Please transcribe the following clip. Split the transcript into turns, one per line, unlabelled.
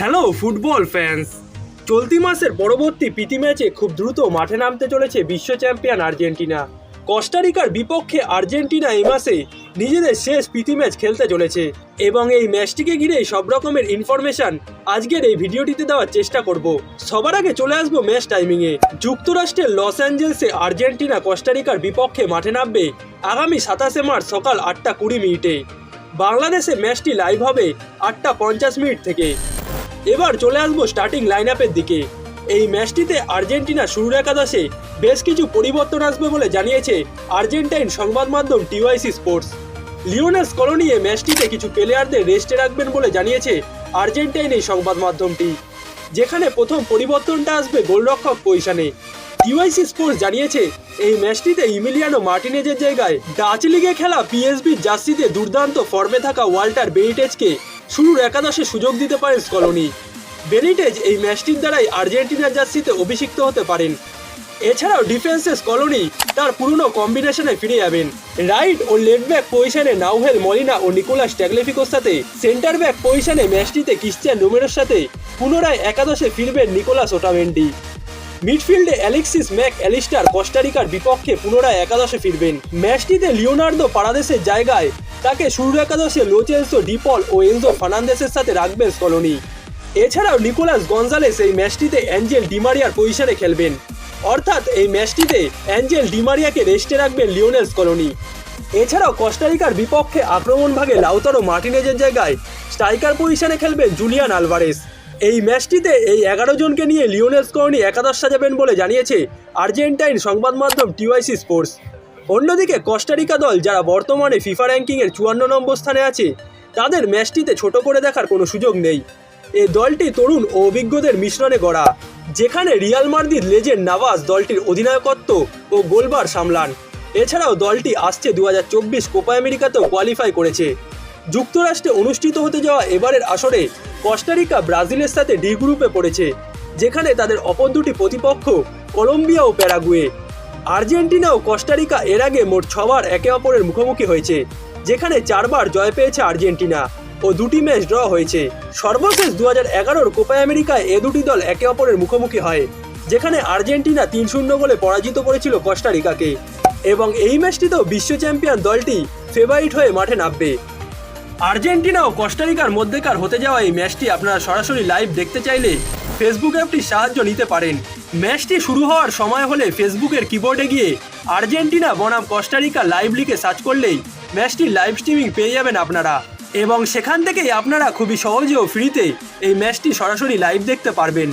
Hello, football fans. চলতি মাসের পরবর্তী প্রীতি ম্যাচে খুব দ্রুত মাঠে নামতে চলেছে বিশ্ব চ্যাম্পিয়ন আর্জেন্টিনা। কস্টারিকার বিপক্ষে আর্জেন্টিনা এই মাসে নিজেদের শেষ প্রীতি ম্যাচ খেলতে চলেছে। এবং এই ম্যাচটিকে ঘিরে সব রকমের ইনফরমেশন আজকের এই ভিডিওটিতে দেওয়ার চেষ্টা করব। সবার আগে চলে আসব ম্যাচ টাইমিংয়ে যুক্তরাষ্ট্রের লস অ্যাঞ্জেলসে আর্জেন্টিনা কস্টারিকার বিপক্ষে মাঠে নামবে আগামী সাতাশে মার্চ সকাল আটটা কুড়ি মিনিটে। বাংলাদেশে ম্যাচটি লাইভ হবে আটটা পঞ্চাশ মিনিট থেকে। এবার চলে আসব স্টার্টিং লাইন আপের দিকে। এই ম্যাচটিতে আর্জেন্টিনা শুরুর একাদশে বেশ কিছু পরিবর্তন আসবে বলে জানিয়েছে আর্জেন্টাইন সংবাদ মাধ্যম টিওয়াইসি স্পোর্টস। লিওনেস কলোনি এই ম্যাচটিতে কিছু প্লেয়ারদের রেস্টে রাখবেন বলে জানিয়েছে আর্জেন্টাইন এই সংবাদ মাধ্যমটি। যেখানে প্রথম পরিবর্তনটা আসবে গোলরক্ষক পজিশনে। টিওয়াইসি স্পোর্টস জানিয়েছে এই ম্যাচটিতে ইমিলিয়ানো মার্টিনেজের জায়গায় ডাচ লিগে খেলা পিএসবি জার্সিতে দুর্দান্ত ফর্মে থাকা ওয়াল্টার বেনিটেজকে শুরুর একাদশে সুযোগ দিতে পারেন স্কলনি। বেনিটেজ এই ম্যাচটির দ্বারাই আর্জেন্টিনার জার্সিতে অভিষিক্ত হতে পারেন। এছাড়াও ডিফেন্সে স্কলনি তার পুরনো কম্বিনেশনে ফিরে যাবেন। রাইট ও লেফট ব্যাক পজিশনে নাউহেল মলিনা ও নিকোলাস ট্যাগলেফিকোর সাথে সেন্টার ব্যাক পজিশনে ম্যাচটিতে ক্রিশ্চিয়ান রোমেরোর সাথে পুনরায় একাদশে ফিরবেন নিকোলাস ওটামেন্ডি। মিডফিল্ডে অ্যালেক্সিস ম্যাক অ্যালিস্টার কস্টারিকার বিপক্ষে পুনরায় একাদশে ফিরবেন। ম্যাচটিতে লিওনার্দো পারাদেশের জায়গায় তাকে শুরু একাদশে লোচেন্সো, ডিপল ও এনজো ফার্নান্দেসের সাথে রাখবেন স্কলনি এছাড়াও নিকোলাস গঞ্জালেস এই ম্যাচটিতে অ্যাঞ্জেল ডিমারিয়ার পজিশনে খেলবেন। অর্থাৎ এই ম্যাচটিতে অ্যাঞ্জেল ডিমারিয়াকে রেস্টে রাখবেন লিওনেল স্কলনি এছাড়াও কস্টারিকার বিপক্ষে আক্রমণ ভাগে লাউতারো মার্টিনেজের জায়গায় স্ট্রাইকার পজিশনে খেলবেন জুলিয়ান আলভারেস। এই ম্যাচটিতে এই এগারো জনকে নিয়ে লিওনেল স্কলনি একাদশ সাজাবেন বলে জানিয়েছে আর্জেন্টাইন সংবাদ মাধ্যম টিওয়াইসি স্পোর্টস। অন্যদিকে কস্টারিকা দল যারা বর্তমানে ফিফা র্যাঙ্কিংয়ের চুয়ান্ন নম্বর স্থানে আছে, তাদের ম্যাচটিতে ছোট করে দেখার কোনো সুযোগ নেই। এ দলটি তরুণ ও অভিজ্ঞদের মিশ্রণে গড়া, যেখানে রিয়াল মার্দির লেজেন্ড নাভাস দলটির অধিনায়কত্ব ও গোলবার সামলান। এছাড়াও দলটি আসছে দু হাজার চব্বিশ কোপা আমেরিকাতেও কোয়ালিফাই করেছে। যুক্তরাষ্ট্রে অনুষ্ঠিত হতে যাওয়া এবারের আসরে কস্টারিকা ব্রাজিলের সাথে ডি গ্রুপে পড়েছে, যেখানে তাদের অপর দুটি প্রতিপক্ষ কলম্বিয়া ও প্যারাগুয়ে। আর্জেন্টিনা ও কস্টারিকা এর আগে মোট ছবার একে অপরের মুখোমুখি হয়েছে, যেখানে চারবার জয় পেয়েছে আর্জেন্টিনা ও দুটি ম্যাচ ড্র হয়েছে। সর্বশেষ দু হাজার এগারোর কোপা আমেরিকায় এ দুটি দল একে অপরের মুখোমুখি হয়, যেখানে আর্জেন্টিনা তিন শূন্য গোলে পরাজিত করেছিল কস্টারিকাকে এবং এই ম্যাচটিতেও বিশ্ব চ্যাম্পিয়ন দলটি ফেভারিট হয়ে মাঠে নামবে। আর্জেন্টিনা ও কস্টারিকার মধ্যেকার হতে যাওয়া এই ম্যাচটি আপনারা সরাসরি লাইভ দেখতে চাইলে ফেসবুক অ্যাপটির সাহায্য নিতে পারেন। ম্যাচটি শুরু হওয়ার সময় হলে ফেসবুকের কিবোর্ডে গিয়ে আর্জেন্টিনা, বনাম, কস্টারিকা লাইভ লিখে সার্চ করলেই ম্যাচটির লাইভ স্ট্রিমিং পেয়ে যাবেন আপনারা। এবং সেখান থেকেই আপনারা খুবই সহজে ও ফ্রিতে এই ম্যাচটি সরাসরি লাইভ দেখতে পারবেন।